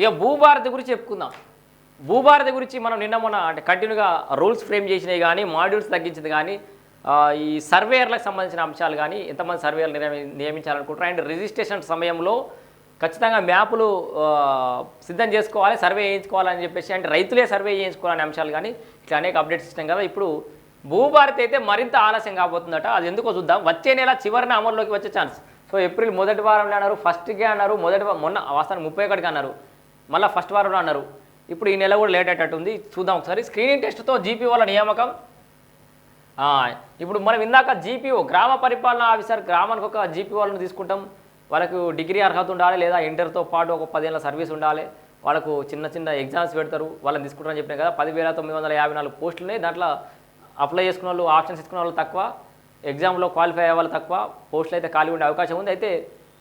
ఇక భూభారతి గురించి చెప్పుకుందాం. భూభారతి గురించి మనం నిన్న మొన్న అంటే కంటిన్యూగా రూల్స్ ఫ్రేమ్ చేసినవి కానీ మాడ్యూల్స్ తగ్గించింది కానీ ఈ సర్వేయర్లకు సంబంధించిన అంశాలు కానీ ఎంతమంది సర్వేయర్లు నియమి నియమించాలనుకుంటారు అండ్ రిజిస్ట్రేషన్ సమయంలో ఖచ్చితంగా మ్యాపులు సిద్ధం చేసుకోవాలి సర్వే చేయించుకోవాలని చెప్పేసి అంటే రైతులే సర్వే చేయించుకోవాలనే అంశాలు కానీ ఇట్లా అనేక అప్డేట్స్ ఇచ్చినాం కదా. ఇప్పుడు భూభారతి అయితే మరింత ఆలస్యం కాబోతుందట. అది ఎందుకో చూద్దాం. వచ్చే నెల చివరిన అమల్లోకి వచ్చే ఛాన్స్. సో ఏప్రిల్ మొదటి వారంలో అన్నారు ఫస్ట్కే అన్నారు మొదటి మొన్న వాస్తవానికి ముప్పై ఒకటికి అన్నారు. మళ్ళీ ఫస్ట్ వారంలో అన్నారు. ఇప్పుడు ఈ నెల కూడా లేట్ అయ్యేటట్టు ఉంది చూద్దాం ఒకసారి. స్క్రీనింగ్ టెస్ట్తో జీపీ వాళ్ళ నియామకం. ఇప్పుడు మనం ఇందాక జీపీఓ గ్రామ పరిపాలన ఆఫీసర్ గ్రామానికి ఒక జీపీ వాళ్ళని తీసుకుంటాం. వాళ్ళకు డిగ్రీ అర్హత ఉండాలి లేదా ఇంటర్తో పాటు ఒక పదేళ్ళ సర్వీస్ ఉండాలి. వాళ్ళకు చిన్న చిన్న ఎగ్జామ్స్ పెడతారు. వాళ్ళని తీసుకుంటారని చెప్పిన కదా. పదివేల తొమ్మిది వందల యాభై నాలుగు పోస్టులు ఉన్నాయి దాంట్లో అప్లై చేసుకున్న వాళ్ళు ఆప్షన్స్ ఇచ్చుకున్న వాళ్ళు తక్కువ. ఎగ్జామ్లో క్వాలిఫై అయ్యే వాళ్ళు తక్కువ పోస్టులు అయితే ఖాళీ ఉండే అవకాశం ఉంది. అయితే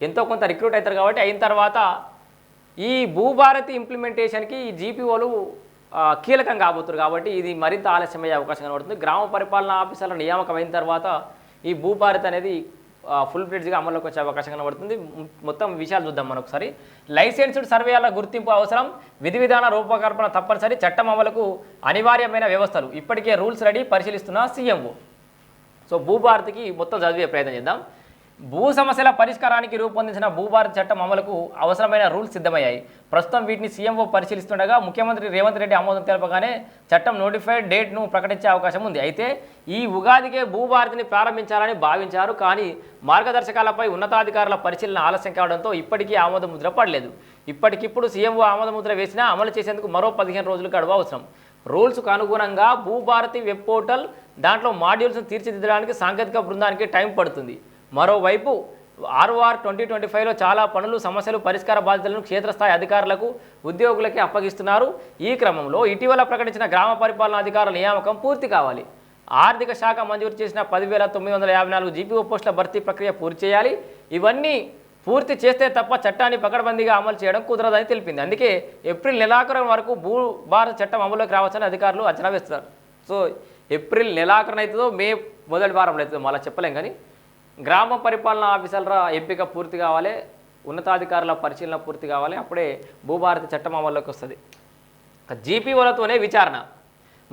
ఎంతో కొంత రిక్రూట్ అవుతారు కాబట్టి అయిన తర్వాత ఈ భూభారతి ఇంప్లిమెంటేషన్కి ఈ జీపీఓలు కీలకం కాబోతున్నారు కాబట్టి ఇది మరింత ఆలస్యమయ్యే అవకాశం కనబడుతుంది. గ్రామ పరిపాలన ఆఫీసర్ల నియామకం అయిన తర్వాత ఈ భూభారతి అనేది ఫుల్ బ్రిడ్జ్గా అమల్లోకి వచ్చే అవకాశం కనబడుతుంది. మొత్తం విషయాలు చూద్దాం మనం ఒకసారి లైసెన్స్డ్ సర్వేల గుర్తింపు అవసరం విధి విధాన రూపకల్పన తప్పనిసరి చట్టం అమలుకు అనివార్యమైన వ్యవస్థలు. ఇప్పటికే రూల్స్ రెడీ పరిశీలిస్తున్న సీఎంఓ. సో భూభారతికి మొత్తం చదివే ప్రయత్నం చేద్దాం. భూ సమస్యల పరిష్కారానికి రూపొందించిన భూభారతి చట్టం అమలుకు అవసరమైన రూల్స్ సిద్ధమయ్యాయి. ప్రస్తుతం వీటిని సీఎంఓ పరిశీలిస్తుండగా ముఖ్యమంత్రి రేవంత్ రెడ్డి ఆమోదం తెలపగానే చట్టం నోటిఫైడ్ డేట్ను ప్రకటించే అవకాశం ఉంది. అయితే ఈ ఉగాదికే భూభారతిని ప్రారంభించాలని భావించారు కానీ మార్గదర్శకాలపై ఉన్నతాధికారుల పరిశీలన ఆలస్యం కావడంతో ఇప్పటికీ ఆమోద ముద్ర పడలేదు. ఇప్పటికిప్పుడు సీఎంఓ ఆమోద ముద్ర వేసినా అమలు చేసేందుకు మరో పదిహేను రోజులు గడువు అవసరం. రూల్స్కు అనుగుణంగా భూభారతి వెబ్ పోర్టల్ దాంట్లో మాడ్యూల్స్ను తీర్చిదిద్దడానికి సాంకేతిక బృందానికి టైం పడుతుంది. మరోవైపు ఆర్ఓఆర్ ట్వంటీ ట్వంటీ ఫైవ్లో చాలా పనులు సమస్యలు పరిష్కార బాధ్యతలను క్షేత్రస్థాయి అధికారులకు ఉద్యోగులకే అప్పగిస్తున్నారు. ఈ క్రమంలో ఇటీవల ప్రకటించిన గ్రామ పరిపాలనా అధికారుల నియామకం పూర్తి కావాలి. ఆర్థిక శాఖ మంజూరు చేసిన పదివేల తొమ్మిది వందల యాభై నాలుగు జీపీఓ పోస్టుల భర్తీ ప్రక్రియ పూర్తి చేయాలి. ఇవన్నీ పూర్తి చేస్తే తప్ప చట్టాన్ని పకడ్బందీగా అమలు చేయడం కుదరదని తెలిపింది. అందుకే ఏప్రిల్ నెలాఖరం వరకు భూ భారత చట్టం అమలులోకి రావచ్చని అధికారులు అంచనా వేస్తున్నారు. సో ఏప్రిల్ నెలాఖరం అవుతుందో మే మొదటి వారంలో అవుతుందో మళ్ళీ చెప్పలేం కానీ గ్రామ పరిపాలన ఆఫీసర్ల ఎంపిక పూర్తి కావాలి ఉన్నతాధికారుల పరిశీలన పూర్తి కావాలి అప్పుడే భూభారతి చట్టం అమల్లోకి వస్తుంది. జీపీఓలతోనే విచారణ.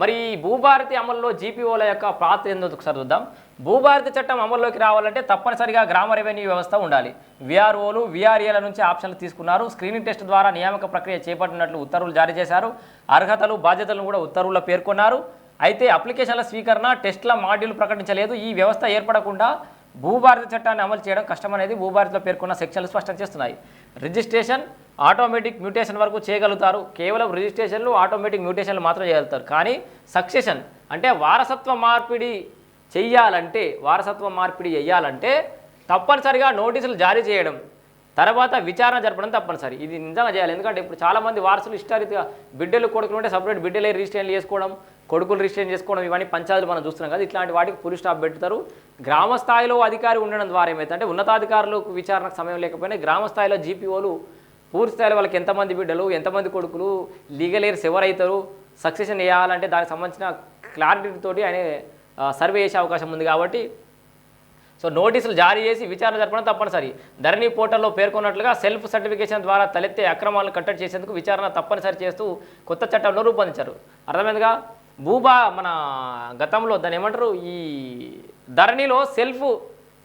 మరి ఈ భూభారతి అమల్లో జీపీఓల యొక్క పాత్ర ఎందుకు ఒకసారి చూద్దాం. భూభారతి చట్టం అమల్లోకి రావాలంటే తప్పనిసరిగా గ్రామ రెవెన్యూ వ్యవస్థ ఉండాలి. విఆర్ఓలు విఆర్ఏల నుంచి ఆప్షన్లు తీసుకున్నారు. స్క్రీనింగ్ టెస్ట్ ద్వారా నియామక ప్రక్రియ చేపట్టినట్లు ఉత్తర్వులు జారీ చేశారు. అర్హతలు బాధ్యతలను కూడా ఉత్తర్వుల్లో పేర్కొన్నారు. అయితే అప్లికేషన్ల స్వీకరణ టెస్ట్ల మాడ్యూల్ ప్రకటించలేదు. ఈ వ్యవస్థ ఏర్పడకుండా భూభారతి చట్టాన్ని అమలు చేయడం కష్టమనేది భూభారతిలో పేర్కొన్న సెక్షన్లు స్పష్టం చేస్తున్నాయి. రిజిస్ట్రేషన్ ఆటోమేటిక్ మ్యూటేషన్ వరకు చేయగలుగుతారు. కేవలం రిజిస్ట్రేషన్లు ఆటోమేటిక్ మ్యూటేషన్లు మాత్రం చేయగలుగుతారు. కానీ సక్సెషన్ అంటే వారసత్వ మార్పిడి చెయ్యాలంటే వారసత్వ మార్పిడి చేయాలంటే తప్పనిసరిగా నోటీసులు జారీ చేయడం. తర్వాత విచారణ జరపడం తప్పనిసరి. ఇది నిజంగా చేయాలి. ఎందుకంటే ఇప్పుడు చాలామంది వారసులు ఇష్టారీతిగా బిడ్డలు కొడుకులు ఉంటే సపరేట్ బిడ్డలే రిజిస్ట్రేషన్ చేసుకోవడం కొడుకులు రిజిస్ట్రేషన్ చేసుకోవడం ఇవన్నీ పంచాయతీలు మనం చూస్తున్నాం కదా. ఇట్లాంటి వాటికి పులి స్టాప్ పెడతారు గ్రామ స్థాయిలో అధికారి ఉండడం ద్వారా ఏమైతే ఉన్నతాధికారులకు విచారణకు సమయం లేకపోయినా గ్రామ స్థాయిలో జీపీఓలు పూర్తి స్థాయిలో వాళ్ళకి ఎంతమంది బిడ్డలు ఎంతమంది కొడుకులు లీగల్ ఎయిర్స్ ఎవరైతారు సక్సెషన్ వేయాలంటే దానికి సంబంధించిన క్లారిటీతోటి ఆయన సర్వే చేసే అవకాశం ఉంది కాబట్టి సో నోటీసులు జారీ చేసి విచారణ జరపడం తప్పనిసరి. ధరణి పోర్టల్లో పేర్కొన్నట్లుగా సెల్ఫ్ సర్టిఫికేషన్ ద్వారా తలెత్తే అక్రమాలను కట్టడి చేసేందుకు విచారణ తప్పనిసరి చేస్తూ కొత్త చట్టంలో రూపొందించారు. అర్థమైందిగా? భూభా మన గతంలో దాన్ని ఏమంటారు? ఈ ధరణిలో self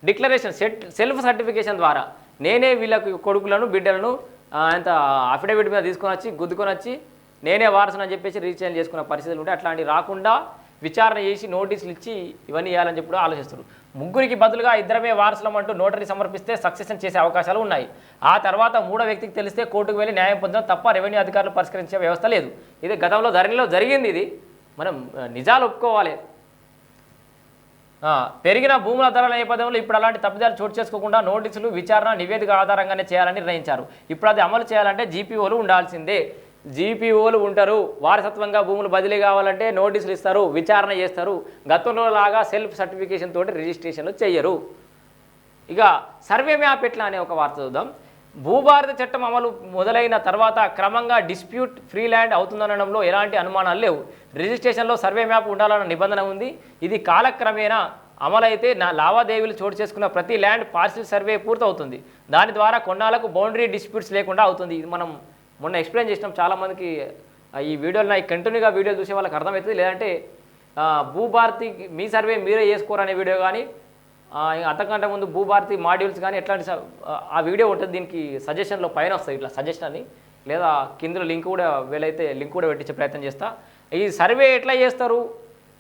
declaration set self certification ద్వారా నేనే వీళ్ళకు కొడుకులను బిడ్డలను అంత ఎంత అఫిడవిట్ మీద తీసుకొని వచ్చి గుద్దుకొని వచ్చి నేనే వారసునని చెప్పేసి రీఛార్జ్ చేసుకున్న పరిస్థితులు ఉంటాయి అట్లాంటివి రాకుండా విచారణ చేసి నోటీసులు ఇచ్చి ఇవన్నీ ఇవ్వాలని చెప్పి ఆలోచిస్తారు ముగ్గురికి బదులుగా ఇద్దరమే వారసులం అంటూ నోటరీ సమర్పిస్తే సక్సెషన్ చేసే అవకాశాలు ఉన్నాయి. ఆ తర్వాత మూడో వ్యక్తికి తెలిస్తే కోర్టుకు వెళ్ళి న్యాయం పొందడం తప్ప రెవెన్యూ అధికారులు పరిష్కరించే వ్యవస్థ లేదు. ఇది గతంలో ధరణిలో జరిగింది ఇది. మనం నిజాలు ఒప్పుకోవాలి. పెరిగిన భూముల ధరల నేపథ్యంలో ఇప్పుడు అలాంటి తప్పిదాలు చోటు చేసుకోకుండా నోటీసులు విచారణ నివేదిక ఆధారంగానే చేయాలని నిర్ణయించారు. ఇప్పుడు అది అమలు చేయాలంటే జీపీఓలు ఉండాల్సిందే. జీపీఓలు ఉంటారు వారసత్వంగా భూములు బదిలీ కావాలంటే నోటీసులు ఇస్తారు విచారణ చేస్తారు. గతంలో లాగా సెల్ఫ్ సర్టిఫికేషన్ తోటి రిజిస్ట్రేషన్లు చేయరు ఇక సర్వే మ్యాప్ ఎట్లా అనే ఒక వార్త చూద్దాం. భూభారత చట్టం అమలు మొదలైన తర్వాత క్రమంగా డిస్ప్యూట్ ఫ్రీ ల్యాండ్ అవుతుందనడంలో ఎలాంటి అనుమానాలు లేవు. రిజిస్ట్రేషన్లో సర్వే మ్యాప్ ఉండాలన్న నిబంధన ఉంది. ఇది కాలక్రమేణా అమలైతే నా లావాదేవీలు చోటు చేసుకున్న ప్రతి ల్యాండ్ పార్సిల్ సర్వే పూర్తవుతుంది. దాని ద్వారా కొన్నాళ్ళకు బౌండరీ డిస్ప్యూట్స్ లేకుండా అవుతుంది. ఇది మనం మొన్న ఎక్స్ప్లెయిన్ చేసినాం చాలామందికి ఈ వీడియోలు నాకు కంటిన్యూగా వీడియో చూసే వాళ్ళకి అర్థమవుతుంది. లేదంటే భూభారతి మీ సర్వే మీరే చేసుకోరనే వీడియో కానీ అంతకంటే ముందు భూభారతి మాడ్యూల్స్ కానీ ఎట్లాంటి ఆ- వీడియో ఉంటుంది. దీనికి సజెషన్లో పైన వస్తుంది ఇట్లా సజెషన్ అని లేదా కింద లింక్ కూడా వీలైతే లింక్ కూడా పెట్టించే ప్రయత్నం చేస్తా. ఈ సర్వే ఎట్లా చేస్తారు?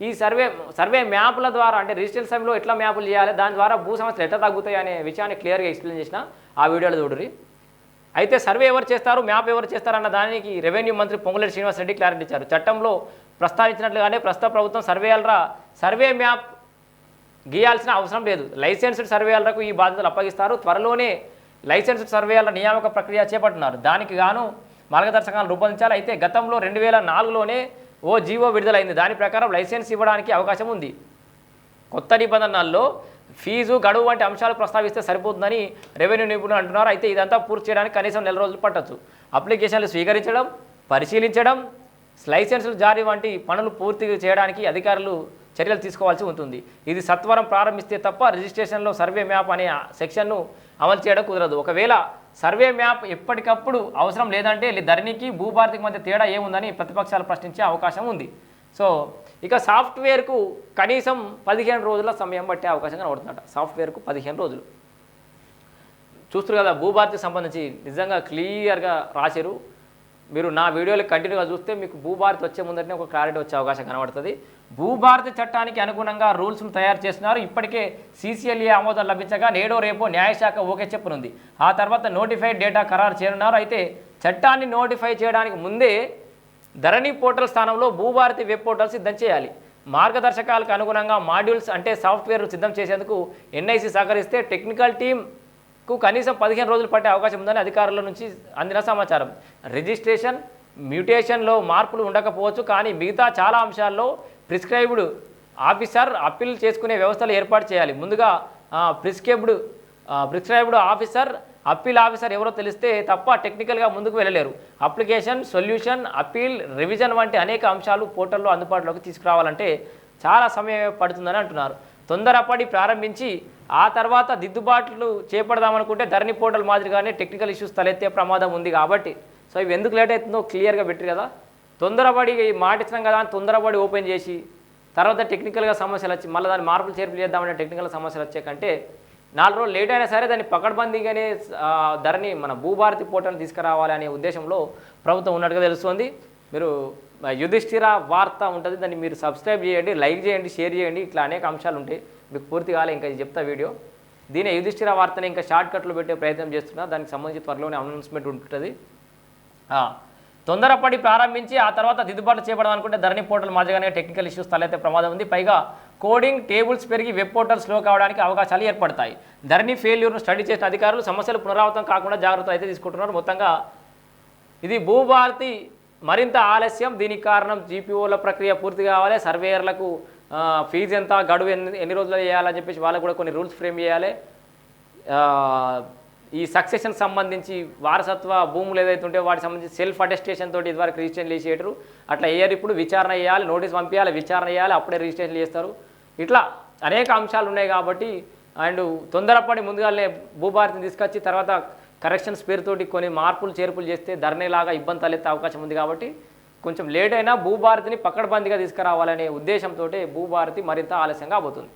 ఈ సర్వే సర్వే మ్యాప్ల ద్వారా అంటే రిజిటల్ సమయంలో ఎట్లా మ్యాపులు చేయాలి? దాని ద్వారా భూ సమస్యలు ఎట్లా తగ్గుతాయి అనే విషయాన్ని క్లియర్గా ఎక్స్ప్లెయిన్ చేసిన ఆ వీడియోలో చూడరి అయితే సర్వే ఎవరు చేస్తారు మ్యాప్ ఎవరు చేస్తారన్న దానికి రెవెన్యూ మంత్రి పొంగులేటి శ్రీనివాస్ రెడ్డి క్లారిటీ ఇచ్చారు. చట్టంలో ప్రస్తావించినట్లుగానే ప్రస్తుత ప్రభుత్వం సర్వేయాలరా సర్వే మ్యాప్ గీయాల్సిన అవసరం లేదు. లైసెన్స్డ్ సర్వేయర్లకు ఈ బాధ్యతలు అప్పగిస్తారు. త్వరలోనే లైసెన్స్డ్ సర్వేయాల నియామక ప్రక్రియ చేపట్టున్నారు దానికి గాను మార్గదర్శకాలు రూపొందించాలి. అయితే గతంలో రెండు వేల నాలుగులోనే ఓ జీవో విడుదలైంది. దాని ప్రకారం లైసెన్స్ ఇవ్వడానికి అవకాశం ఉంది. కొత్త నిబంధనల్లో ఫీజు గడువు వంటి అంశాలు ప్రస్తావిస్తే సరిపోతుందని రెవెన్యూ నిపుణులు అంటున్నారు. అయితే ఇదంతా పూర్తి చేయడానికి కనీసం నెల రోజులు పట్టొచ్చు. అప్లికేషన్లు స్వీకరించడం పరిశీలించడం లైసెన్సులు జారీ వంటి పనులు పూర్తి చేయడానికి అధికారులు చర్యలు తీసుకోవాల్సి ఉంటుంది. ఇది సత్వరం ప్రారంభిస్తే తప్ప రిజిస్ట్రేషన్లో సర్వే మ్యాప్ అనే సెక్షన్ను అమలు చేయడం కుదరదు. ఒకవేళ సర్వే మ్యాప్ ఎప్పటికప్పుడు అవసరం లేదంటే ధరణికి భూభారతికి మధ్య తేడా ఏముందని ప్రతిపక్షాలు ప్రశ్నించే అవకాశం ఉంది. సో ఇక సాఫ్ట్వేర్కు కనీసం పదిహేను రోజుల సమయం పట్టే అవకాశం కనబడుతుందట. సాఫ్ట్వేర్కు పదిహేను రోజులు. చూస్తారు కదా భూభారతికి సంబంధించి నిజంగా క్లియర్గా రాశారు. మీరు నా వీడియోలు కంటిన్యూగా చూస్తే మీకు భూభారతి వచ్చే ముందరనే ఒక క్లారిటీ వచ్చే అవకాశం కనబడుతుంది. భూభారతి చట్టానికి అనుగుణంగా రూల్స్ను తయారు చేస్తున్నారు. ఇప్పటికే సీసీఎల్ఏ ఆమోదం లభించగా నేడో రేపో న్యాయశాఖ ఓకే చెప్పనుంది. ఆ తర్వాత నోటిఫైడ్ డేటా ఖరారు చేయనున్నారు. అయితే చట్టాన్ని నోటిఫై చేయడానికి ముందే ధరణి పోర్టల్ స్థానంలో భూభారతి వెబ్ పోర్టల్ సిద్ధం చేయాలి. మార్గదర్శకాలకు అనుగుణంగా మాడ్యూల్స్ అంటే సాఫ్ట్వేర్ను సిద్ధం చేసేందుకు ఎన్ఐసి సహకరిస్తే టెక్నికల్ టీంకు కనీసం పదిహేను రోజులు పట్టే అవకాశం ఉందని అధికారుల నుంచి అందిన సమాచారం. రిజిస్ట్రేషన్ మ్యూటేషన్లో మార్పులు ఉండకపోవచ్చు కానీ మిగతా చాలా అంశాల్లో ప్రిస్క్రైబ్డ్ ఆఫీసర్ అప్పీల్ చేసుకునే వ్యవస్థలు ఏర్పాటు చేయాలి. ముందుగా prescribed prescribed officer appeal officer ఎవరో తెలిస్తే తప్ప టెక్నికల్గా ముందుకు వెళ్ళలేరు. అప్లికేషన్ సొల్యూషన్ అప్పీల్ రివిజన్ వంటి అనేక అంశాలు పోర్టల్లో అందుబాటులోకి తీసుకురావాలంటే చాలా సమయం పడుతుందని అంటున్నారు. తొందరపడి ప్రారంభించి ఆ తర్వాత దిద్దుబాట్లు చేపడదామనుకుంటే ధరణి పోర్టల్ మాదిరిగానే టెక్నికల్ ఇష్యూస్ తలెత్తే ప్రమాదం ఉంది కాబట్టి. సో ఇవి ఎందుకు లేట్ అవుతుందో క్లియర్గా పెట్టరు కదా. తొందరపడి మాట ఇచ్చినాం కదా అని తొందరపడి ఓపెన్ చేసి తర్వాత టెక్నికల్గా సమస్యలు వచ్చి మళ్ళీ దాన్ని మార్పులు చేర్పులు చేద్దామనే టెక్నికల్ సమస్యలు వచ్చే కంటే నాలుగు రోజులు లేట్ అయినా సరే దాన్ని పకడ్బందీగానే ధరని మన భూభారతి పోర్టల్ తీసుకురావాలి అనే ఉద్దేశంలో ప్రభుత్వం ఉన్నట్టుగా తెలుస్తుంది. మీరు యుధిష్ఠిర వార్త ఉంటుంది దాన్ని మీరు సబ్స్క్రైబ్ చేయండి లైక్ చేయండి షేర్ చేయండి ఇట్లా అనేక అంశాలు ఉంటాయి. మీకు పూర్తి కాలే ఇంకా ఇది చెప్తా వీడియో దీని యుధిష్ఠిర వార్తని ఇంకా షార్ట్ కట్లో పెట్టే ప్రయత్నం చేస్తున్నా. దానికి సంబంధించి త్వరలోనే అనౌన్స్మెంట్ ఉంటుంది. తొందరపడి ప్రారంభించి ఆ తర్వాత దిద్దుబాటు చేయబడడం అనుకుంటే ధరణి పోర్టల్ మాదిరిగానే టెక్నికల్ ఇష్యూస్ తలెత్తే ప్రమాదం ఉంది. పైగా కోడింగ్ టేబుల్స్ పెరిగి వెబ్ పోర్టల్ స్లో కావడానికి అవకాశాలు ఏర్పడతాయి. ధరణి ఫెయిల్యూర్ను స్టడీ చేసిన అధికారులు సమస్యలు పునరావృతం కాకుండా జాగ్రత్త అయితే తీసుకుంటున్నారు. మొత్తంగా ఇది భూభారతి మరింత ఆలస్యం. దీనికి కారణం జీపీఓల ప్రక్రియ పూర్తి కావాలి. సర్వేయర్లకు ఫీజు ఎంత గడువు ఎన్ని ఎన్ని రోజులు చేయాలని చెప్పేసి వాళ్ళకు కూడా కొన్ని రూల్స్ ఫ్రేమ్ చేయాలి. ఈ సక్సెషన్ సంబంధించి వారసత్వ భూములు ఏదైతే ఉంటే వాటికి సంబంధించి సెల్ఫ్ అటెస్టేషన్ తోటి ఇదివరకు రిజిస్ట్రేషన్ చేసేటరు. అట్లా వేయరు ఇప్పుడు విచారణ చేయాలి నోటీస్ పంపించాలి విచారణ చేయాలి అప్పుడే రిజిస్ట్రేషన్ చేస్తారు. ఇట్లా అనేక అంశాలు ఉన్నాయి కాబట్టి అండ్ తొందరపడి ముందుగానే భూభారతిని తీసుకొచ్చి తర్వాత కరెక్షన్స్ పేరుతోటి కొన్ని మార్పులు చేర్పులు చేస్తే ధరణిలాగా ఇబ్బంది తలెత్తే అవకాశం ఉంది కాబట్టి కొంచెం లేట్ అయినా భూభారతిని పక్కడబందిగా తీసుకురావాలనే ఉద్దేశంతో భూభారతి మరింత ఆలస్యంగా పోతుంది.